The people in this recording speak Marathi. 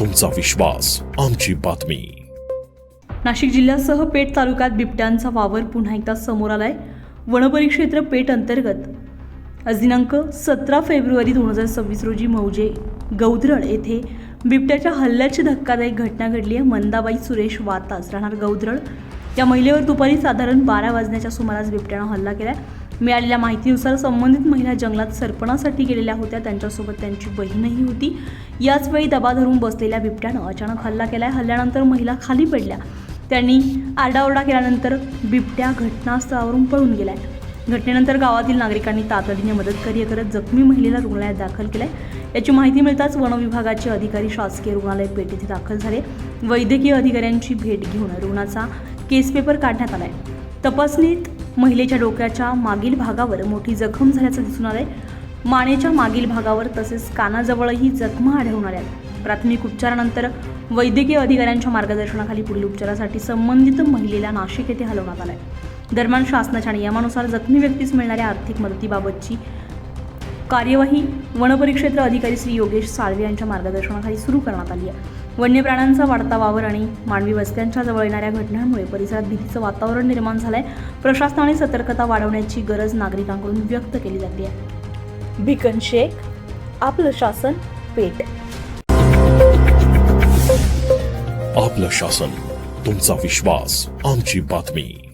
तुमचा विश्वास आमची बातमी. नाशिक जिल्ह्यासह पेठ तालुक्यात बिबट्यांचा वावर पुन्हा एकदा समोर आलाय. वनपरिक्षेत्र पेठ अंतर्गत. आज दिनांक सतरा फेब्रुवारी दोन हजार सव्वीस रोजी मौजे गौधरळ येथे बिबट्याच्या हल्ल्याची धक्कादायक घटना घडली आहे. मंदाबाई सुरेश वातास राहणार गौधरळ या महिलेवर दुपारी साधारण बारा वाजण्याच्या सुमारास बिबट्यानं हल्ला केला मिळालेल्या माहितीनुसार संबंधित महिला जंगलात सरपणासाठी गेलेल्या होत्या. त्यांच्यासोबत त्यांची बहीणही होती. याच वेळी दबा धरून बसलेल्या बिबट्यानं अचानक हल्ला केला हल्ल्यानंतर महिला खाली पडल्या. त्यांनी आरडाओरडा केल्यानंतर बिबट्या घटनास्थळावरून पळून गेलाय. घटनेनंतर गावातील नागरिकांनी तातडीने मदत कार्य करत जखमी महिलेला रुग्णालयात दाखल केलंय. याची माहिती मिळताच वनविभागाचे अधिकारी शासकीय रुग्णालय पेठ येथे दाखल झाले. वैद्यकीय अधिकाऱ्यांची भेट घेऊन रुग्णाचा केस पेपर काढण्यात आलाय. तपासणीत महिलेच्या डोक्याच्या मागील भागावर मोठी जखम झाल्याचं दिसून आलंय. मानेच्या मागील भागावर तसेच कानाजवळही जखमा आढळून आल्या प्राथमिक उपचारानंतर वैद्यकीय अधिकाऱ्यांच्या मार्गदर्शनाखाली पुढील उपचारासाठी संबंधित महिलेला नाशिक येथे हलवण्यात आलाय. दरम्यान शासनाच्या नियमानुसार जखमी व्यक्तीस मिळणाऱ्या आर्थिक मदतीबाबतची कार्यवाही वनपरिक्षेत्र अधिकारी श्री योगेश साळवे यांच्या मार्गदर्शनाखाली सुरू करण्यात आली आहे. वन्य प्राण्यांचा वाढता वावर आणि मानवी वस्त्यांच्या जवळ येणाऱ्या घटनांमुळे परिसरात भीतीचं वातावरण निर्माण झालंय. प्रशासनाने सतर्कता वाढवण्याची गरज नागरिकांकडून व्यक्त केली जाते. आहे भिकन शेख आपलं शासन पेट आपलं शासन तुमचा विश्वास आमची बातमी.